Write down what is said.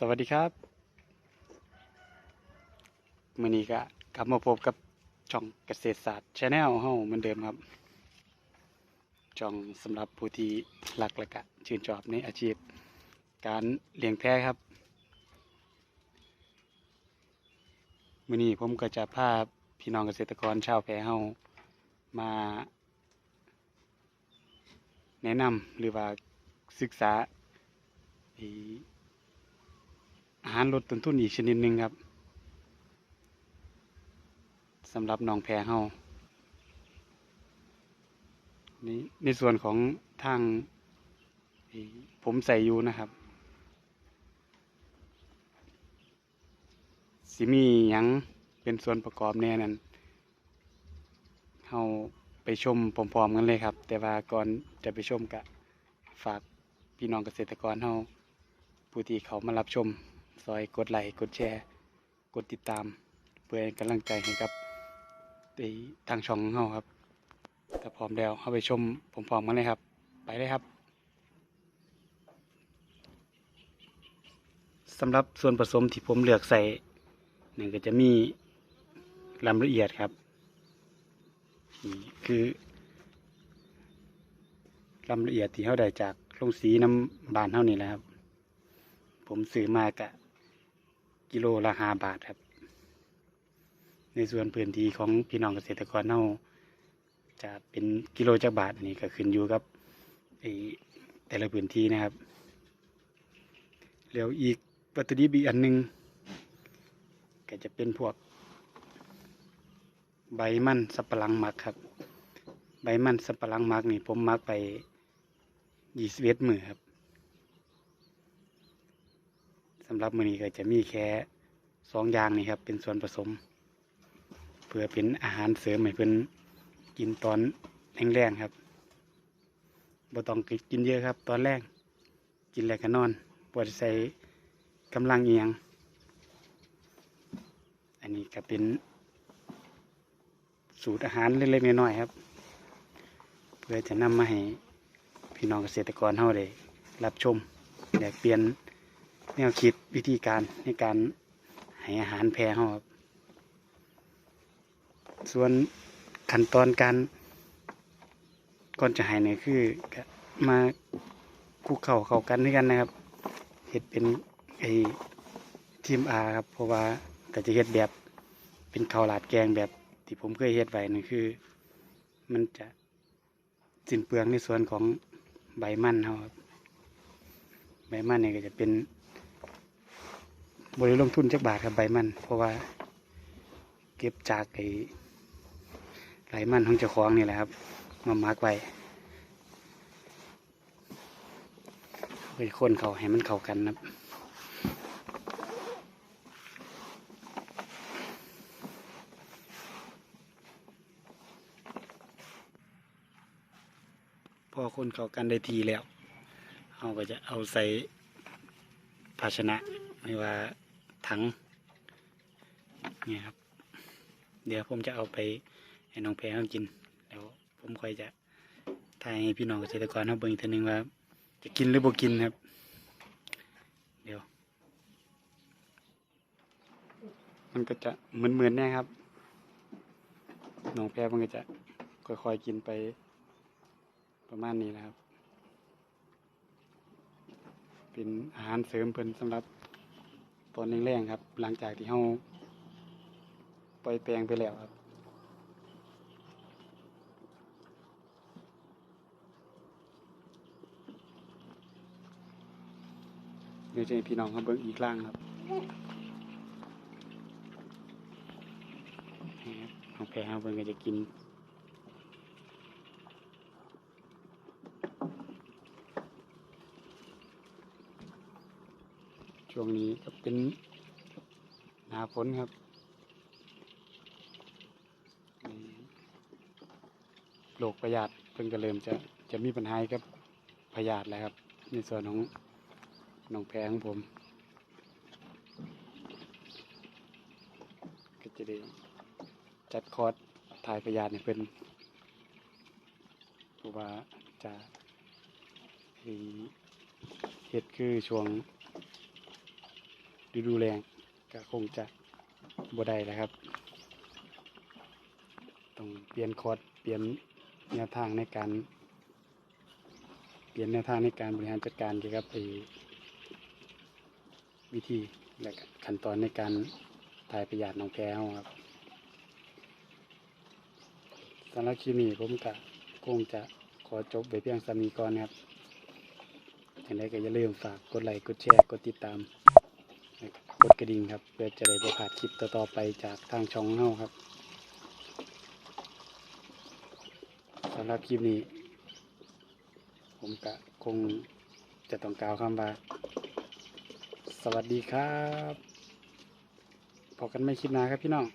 สวัสดีครับมื่อนี้ก็กลับมาพบกับช่องเกษตรศาสตร์ชาแนลเฮาเหมือนเดิมครับช่องสำหรับผู้ที่รักและก็ชื่นชอบในอาชีพ การเลี้ยงแพะครับมื่อนี้ผมก็จะพาพี่น้องเกษตรกรชาวแพะเฮามา แนะนำหรือว่าศึกษา อาหารลดต้นทุนอีกชนิดหนึ่งครับสำหรับน้องแพรเฮานี่ในส่วนของทางผมใส่อยู่นะครับสิมียังเป็นส่วนประกอบแน่นั้นเฮาไปชมพร้อมๆกันเลยครับ แต่ว่าก่อนจะไปชมกะฝากพี่น้องเกษตรกรเฮาผู้ที่เขามารับชม ซอยกดไลค์กดแชร์ กดติดตาม เพื่อเป็นกำลังใจให้กับทางช่องเราครับถ้าพร้อมแล้วเข้าไปชมผมพร้อมกันเลยครับ ไปเลยครับสำหรับส่วนผสมที่ผมเลือกใส่นี่ก็จะมีลำละเอียดครับนี่คือลำละเอียดที่เขาได้จากโรงสีน้ำบานเท่านี้แหละครับ ผมซื้อมากะ กิโลละห้าบาทครับ ในส่วนพื้นที่ของพี่น้องเกษตรกรเน่าจะเป็นกิโลจักบาทอันนี้ก็ขึ้นอยู่กับแต่ละพื้นที่นะครับ แล้วอีกวัตถุดิบอีกอันหนึ่งก็จะเป็นพวก ใบมันสับปะหลังหมักครับ ใบมันสับปะหลังหมักนี่ผมมักไปยี่สิบเอ็ดมือครับ สำหรับมื้อนี้ก็จะมีแค่สองอย่างนี่ครับ เป็นส่วนผสม เพื่อเป็นอาหารเสริมให้เพิ่นกินตอนแรงๆครับบ่ต้องกินเยอะครับ ตอนแรกกินแล้วก็นอนบ่ได้ใส่กำลังเอียง อันนี้ก็เป็น สูตรอาหารเล็กๆน้อยๆครับ เพื่อจะนำมาให้พี่น้องเกษตรกรเฮาได้รับชมแลกเปลี่ยน แนวคิดวิธีการในการให้อาหารแพะเขาครับส่วนขั้นตอนการก่อนจะให้เนี่ยคือมาคลุกเข่าเข้ากันด้วยกันนะครับเห็ดเป็นไอทีมอาครับเพราะว่าก็จะเห็ดแบบเป็นข้าวหลาดแกงแบบที่ผมเคยเห็ดไว้นั่นคือ มันจะสิ้นเปลืองในส่วนของใบมันครับใบมันเนี่ยก็จะเป็น บริลงทุนจักบาทครับใบมัน เพราะว่า เก็บจากไอ้ไหลมันของเจ้าของนี่แหละครับ มามาร์กไว้ไปคนเขาให้มันเข้ากันนะครับพอคนเข้ากันได้ทีแล้ว เราก็จะเอาใส่ภาชนะไม่ว่า ถังเนี่ยครับ เดี๋ยวผมจะเอาไปให้น้องแพรเขากินแล้วผมค่อยจะทายให้พี่น้องเกษตรกรเขาเบิ่งอีกทีหนึงว่า จะกินหรือบ่กินครับ เดี๋ยว มันก็จะเหมือนๆแน่ครับน้องแพรมันก็จะค่อยๆกินไปประมาณนี้นะครับ เป็นอาหารเสริมเพิ่นสำหรับ ตอนแรงๆครับ หลังจากที่เฮาปล่อยแปลงไปแล้วครับเดี๋ยวจะให้พี่น้องเขาเบิ่งอีกล่างครับนี่ครับน้องแพรเขาเบิ่งก็จะกิน ช่วงนี้ก็เป็นหนาฝนครับอืมโรคพยาธิเพิ่งจะเริ่มจะจะมีปัญหากับพยาธิแล้วครับ ในส่วนของน้องแพรของผม ก็จะได้จัดคอร์สถ่ายพยาธิเนี่ยเป็นเพราะว่าจะเฮ็ดคือช่วง ฤดูแรงก็คงจะบ่ได้แล้วครับ ต้องเปลี่ยนคอร์สเปลี่ยนแนวทางในการ เปลี่ยนแนวทางในการบริหารจัดการเกี่ยวกับไอวิธีและขั้นตอนในการถ่ายประหยัดน้องแพ้วครับสำหรับคลิปนี้ผมก็คงจะขอจบไปเพียงสามีก่อนนะครับอย่างไรก็อย่าลืมฝากกดไลค์กดแชร์กดติดตาม กดกระดิ่งครับ เพื่อจะได้บ่พลาดคลิปต่อๆไปจากทางช่องเฮาครับสำหรับคลิปนี้ ผมกะคงจะต้องกล่าวคำว่า สวัสดีครับพบกันไม่คลิปหน้าครับพี่น้อง